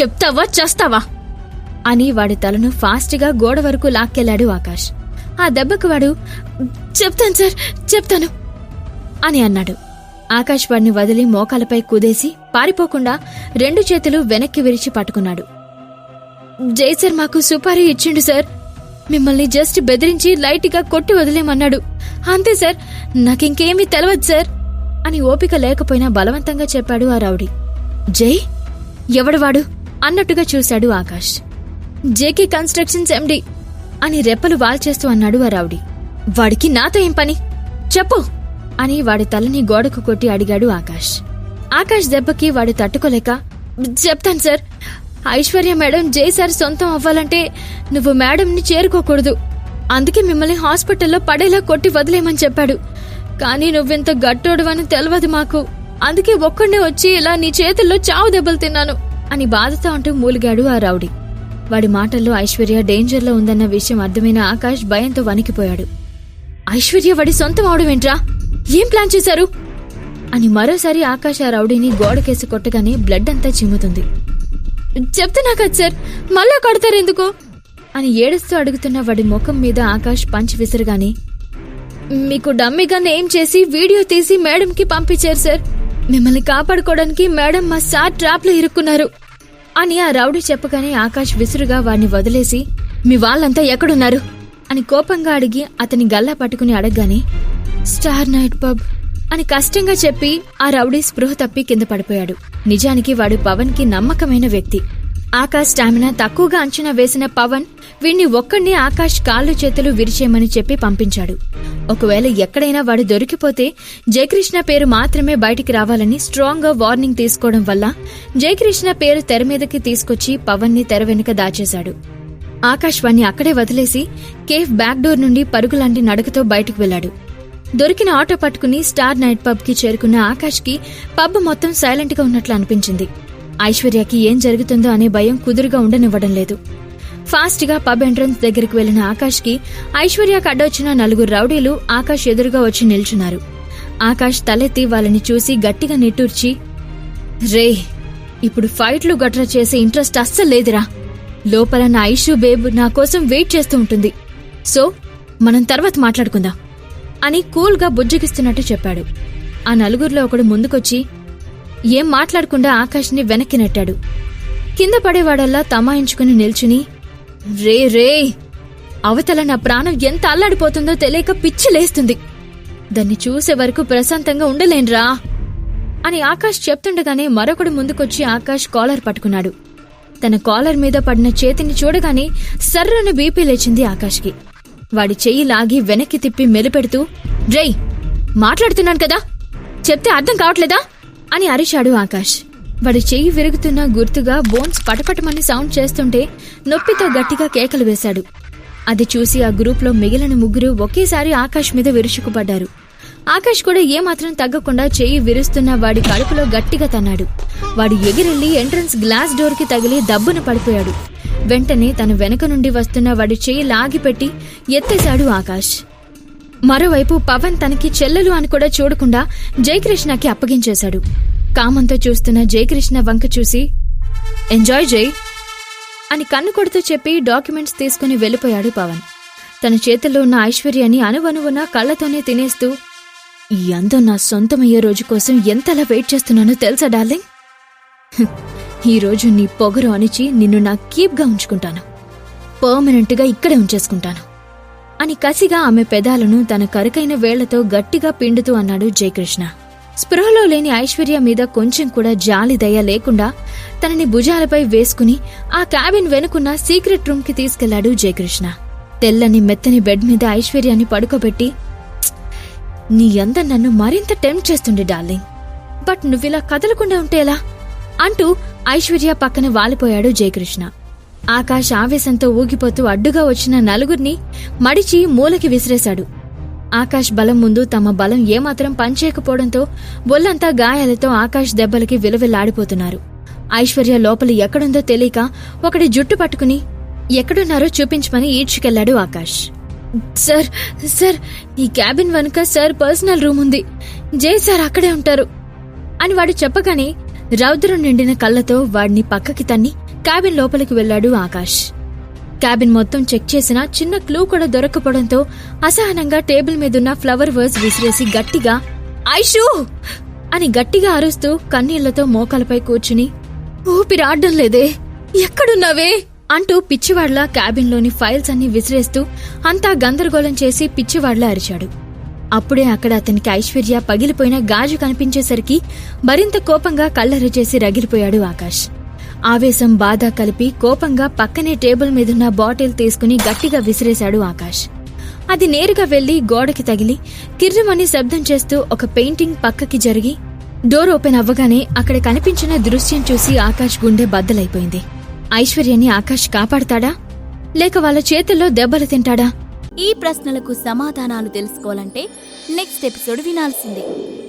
చెప్తావా చేస్తావా? అని వాడి తలను ఫాస్ట్గా గోడ వరకు లాక్కెళ్ళాడు ఆకాష్. ఆ దెబ్బకు వాడు చెప్తాను సార్ చెప్తాను అని అన్నాడు. ఆకాష్ వాడిని వదిలి మోకాలపై కుదేసి పారిపోకుండా రెండు చేతులు వెనక్కి విరిచి పట్టుకున్నాడు. జై సార్ మాకు సుపారీ ఇచ్చిండు సార్. మిమ్మల్ని జస్ట్ బెదిరించి లైట్గా కొట్టి వదిలేమన్నాడు. అంతే సార్ నాకింకేమీ తెలవదు సార్ అని ఓపిక లేకపోయినా బలవంతంగా చెప్పాడు ఆ రౌడీ. జై? ఎవడవాడు అన్నట్టుగా చూశాడు ఆకాష్. జేకే కన్స్ట్రక్షన్స్ ఎండి అని రెప్పలు వాల్చేస్తూ అన్నాడు ఆ రౌడీ. వాడికి నాతో ఏం పని? చెప్పు! అని వాడి తలని గోడకు కొట్టి అడిగాడు ఆకాష్. ఆకాష్ దెబ్బకి వాడు తట్టుకోలేక చెప్తాను sir. Aishwarya madam Jai sir సొంతం అవ్వాలంటే నువ్వు మేడంని చేరుకోకూడదు. అందుకే మిమ్మల్ని హాస్పిటల్లో పడేలా కొట్టి వదిలేయమని చెప్పాడు. కానీ నువ్వెంత గట్టోడువని తెలియదు మాకు. అందుకే ఒక్కడే వచ్చి ఇలా నీ చేతుల్లో చావు దెబ్బలు తిన్నాను. అని బాధతో అంటూ మూలిగాడు ఆ రౌడీ. వాడి మాటల్లో ఐశ్వర్య డేంజర్లో ఉందన్న విషయం అర్థమైన ఆకాష్ భయంతో వణికిపోయాడు. ఐశ్వర్య వాడి సొంతం అవడమేంట్రా ఏం ప్లాన్ చేశారు? అని మరోసారి ఆకాష్ ఆ రౌడీని గోడకేసి కొట్టగానే బ్లడ్ అంతా చిమ్ముతుంది. చెప్తున్నా కదా సార్ మళ్ళా కొడతారు ఎందుకు? అని ఏడుస్తూ అడుగుతున్న వాడి ముఖం మీద ఆకాష్ పంచ్ విసిరగానే మీకు డమ్మిగా ఏం చేసి వీడియో తీసి మేడంకి పంపించారు సార్. మిమ్మల్ని కాపాడుకోవడానికి మేడం మా సార్ ట్రాప్లో ఇరుక్కున్నారు. అని ఆ రౌడీ చెప్పగానే ఆకాష్ విసురుగా వాడిని వదిలేసి మీ వాళ్ళంతా ఎక్కడున్నారు? అని కోపంగా అడిగి అతని గల్లా పట్టుకుని అడగగానే స్టార్ నైట్ పబ్ అని కష్టంగా చెప్పి ఆ రౌడీ స్పృహ తప్పి కింద పడిపోయాడు. నిజానికి వాడు పవన్కి నమ్మకమైన వ్యక్తి. ఆకాష్ స్టామినా తక్కువగా అంచనా వేసిన పవన్ వీణ్ణి ఒక్కడిని ఆకాష్ కాళ్ళు చేతులు విరిచేయమని చెప్పి పంపించాడు. ఒకవేళ ఎక్కడైనా వాడు దొరికిపోతే జయకృష్ణ పేరు మాత్రమే బయటికి రావాలని స్ట్రాంగ్గా వార్నింగ్ తీసుకోవడం వల్ల జయకృష్ణ పేరు తెర మీదకి తీసుకొచ్చి పవన్ని తెర వెనుక దాచేశాడు. ఆకాష్ వాణ్ణి అక్కడే వదిలేసి కేఫ్ బ్యాక్ డోర్ నుండి పరుగులాంటి నడకతో బయటకు వెళ్ళాడు దొరికిన ఆటో పట్టుకుని స్టార్ నైట్ పబ్కి చేరుకున్న ఆకాష్కి పబ్ మొత్తం సైలెంట్గా ఉన్నట్లు అనిపించింది. ఐశ్వర్యకి ఏం జరుగుతుందో అనే భయం కుదురుగా ఉండనివ్వడం లేదు. ఫాస్ట్గా పబ్ ఎంట్రన్స్ దగ్గరికి వెళ్ళిన ఆకాష్కి ఐశ్వర్యకు అడ్డొచ్చిన నలుగురు రౌడీలు ఆకాష్ ఎదురుగా వచ్చి నిల్చున్నారు. ఆకాష్ తలెత్తి వాళ్ళని చూసి గట్టిగా నిట్టూర్చి రే ఇప్పుడు ఫైట్లు గట్రా చేసే ఇంట్రెస్ట్ అస్సలు లేదురా. లోపల నా ఐషు బేబ్ నా కోసం వెయిట్ చేస్తూ ఉంటుంది. సో మనం తర్వాత మాట్లాడుకుందాం అని కూల్గా బుజ్జగిస్తున్నట్టు చెప్పాడు. ఆ నలుగురిలో ఒకడు ముందుకొచ్చి ఏం మాట్లాడకుండా ఆకాష్ని వెనక్కి నెట్టాడు. కింద పడేవాడల్లా తమాయించుకుని నిల్చుని రే రే అవతల నా ప్రాణం ఎంత అల్లాడిపోతుందో తెలియక పిచ్చి లేస్తుంది. దాన్ని చూసే వరకు ప్రశాంతంగా ఉండలేన్రా అని ఆకాష్ చెప్తుండగానే మరొకడు ముందుకొచ్చి ఆకాష్ కాలర్ పట్టుకున్నాడు. తన కాలర్ మీద పడిన చేతిని చూడగానే సర్రను బీపీ లేచింది ఆకాష్కి. వాడి చెయ్యి లాగి వెనక్కి తిప్పి మెలిపెడుతూ డ్రై మాట్లాడుతున్నాను కదా చెప్తే అర్థం కావట్లేదా? అని అరిచాడు ఆకాష్. వాడి చెయ్యి విరుగుతున్న గుర్తుగా బోన్స్ పటపటమని సౌండ్ చేస్తుంటే నొప్పితో గట్టిగా కేకలు వేశాడు. అది చూసి ఆ గ్రూప్లో మిగిలిన ముగ్గురు ఒకేసారి ఆకాష్ మీద విరుచుకుపడ్డారు. ఆకాష్ కూడా ఏమాత్రం తగ్గకుండా చెయ్యి విరుస్తున్న వాడి కడుపులో గట్టిగా తన్నాడు. వాడు ఎగిరెళ్ళి ఎంట్రన్స్ గ్లాస్ డోర్కి తగిలి దబ్బున పడిపోయాడు. వెంటనే తన వెనక నుండి వస్తున్న వాడి చెయ్యి లాగిపెట్టి ఎత్తేశాడు ఆకాష్. మరోవైపు పవన్ తనకి చెల్లెలు అని కూడా చూడకుండా జయకృష్ణకి అప్పగించేశాడు. కామంతో చూస్తున్న జయకృష్ణ వంక చూసి ఎంజాయ్ జై అని కన్ను కొడుతూ చెప్పి డాక్యుమెంట్స్ తీసుకుని వెళ్ళిపోయాడు పవన్. తన చేతిలో ఉన్న ఐశ్వర్యాన్ని అనువనువున కళ్ళతోనే తినేస్తూ ఈ అందం నా సొంతమయ్యే రోజు కోసం ఎంతలా వెయిట్ చేస్తున్నానో తెలుసా డార్లింగ్? ఈరోజు ఈ నీ పొగరు అణిచి నిన్ను నా కీప్గా ఉంచుకుంటాను. పర్మనెంట్గా ఇక్కడే ఉంచేసుకుంటాను. అని కసిగా ఆమె పెదాలను తన కరుకైన వేళ్ళతో గట్టిగా పిండుతూ అన్నాడు జయకృష్ణ. స్పృహలో లేని ఐశ్వర్య మీద కొంచెం కూడా జాలి దయ లేకుండా తనని భుజాలపై వేసుకుని ఆ క్యాబిన్ వెనుకున్న సీక్రెట్ రూమ్కి తీసుకెళ్ళాడు జయకృష్ణ. తెల్లని మెత్తని బెడ్ మీద ఐశ్వర్యాన్ని పడుకోబెట్టి నీ అంద నన్ను మరింత టెంప్ట్ చేస్తుండే డార్లింగ్. బట్ నువ్విలా కదలకుండా ఉంటే ఎలా? అంటూ ఐశ్వర్య పక్కన వాలిపోయాడు జయకృష్ణ. ఆకాష్ ఆవేశంతో ఊగిపోతూ అడ్డుగా వచ్చిన నలుగురిని మడిచి మూలకి విసిరేశాడు. ఆకాష్ బలం ముందు తమ బలం ఏమాత్రం పనిచేయకపోవడంతో ఒళ్ళంతా గాయాలతో ఆకాష్ దెబ్బలకి విలవిల్లాడిపోతున్నారు. ఐశ్వర్య లోపల ఎక్కడుందో తెలియక ఒకటి జుట్టు పట్టుకుని ఎక్కడున్నారో చూపించమని ఈడ్చుకెళ్ళాడు ఆకాష్ సార్ సార్ ఈ క్యాబిన్ వెనుక సార్ పర్సనల్ రూమ్ ఉంది. జై సార్ అక్కడే ఉంటారు. అని వాడు చెప్పగానే రౌద్రం నిండిన కళ్ళతో వాడిని పక్కకి తన్ని క్యాబిన్ లోపలికి వెళ్ళాడు ఆకాష్. క్యాబిన్ మొత్తం చెక్ చేసినా చిన్న క్లూ కూడా దొరకపోవడంతో అసహనంగా టేబుల్ మీదున్న ఫ్లవర్ వర్స్ విసిరేసి గట్టిగా ఐషు! అని గట్టిగా అరుస్తూ కన్నీళ్ళతో మోకాలపై కూర్చుని ఊపిరాడ్డం లేదే ఎక్కడున్నావే? అంటూ పిచ్చివాడ్లా క్యాబిన్లోని ఫైల్స్ అన్ని విసిరేస్తూ అంతా గందరగోళం చేసి పిచ్చివాడ్లా అరిచాడు. అప్పుడే అక్కడ అతనికి ఐశ్వర్య పగిలిపోయిన గాజు కనిపించేసరికి మరింత కోపంగా కళ్ళెర్రచేసి రగిలిపోయాడు ఆకాష్. ఆవేశం బాధ కలిపి కోపంగా పక్కనే టేబుల్ మీదున్న బాటిల్ తీసుకుని గట్టిగా విసిరేశాడు ఆకాష్. అది నేరుగా వెళ్ళి గోడకి తగిలి కిర్రమని శబ్దం చేస్తూ ఒక పెయింటింగ్ పక్కకి జరిగి డోర్ ఓపెన్ అవ్వగానే అక్కడ కనిపించిన దృశ్యం చూసి ఆకాష్ గుండె బద్దలైపోయింది. ఐశ్వర్యని ఆకాష్ కాపాడతాడా? లేక వాళ్ళ చేతుల్లో దెబ్బలు తింటాడా? ఈ ప్రశ్నలకు సమాధానాలు తెలుసుకోవాలంటే నెక్స్ట్ ఎపిసోడ్ వినాల్సిందే.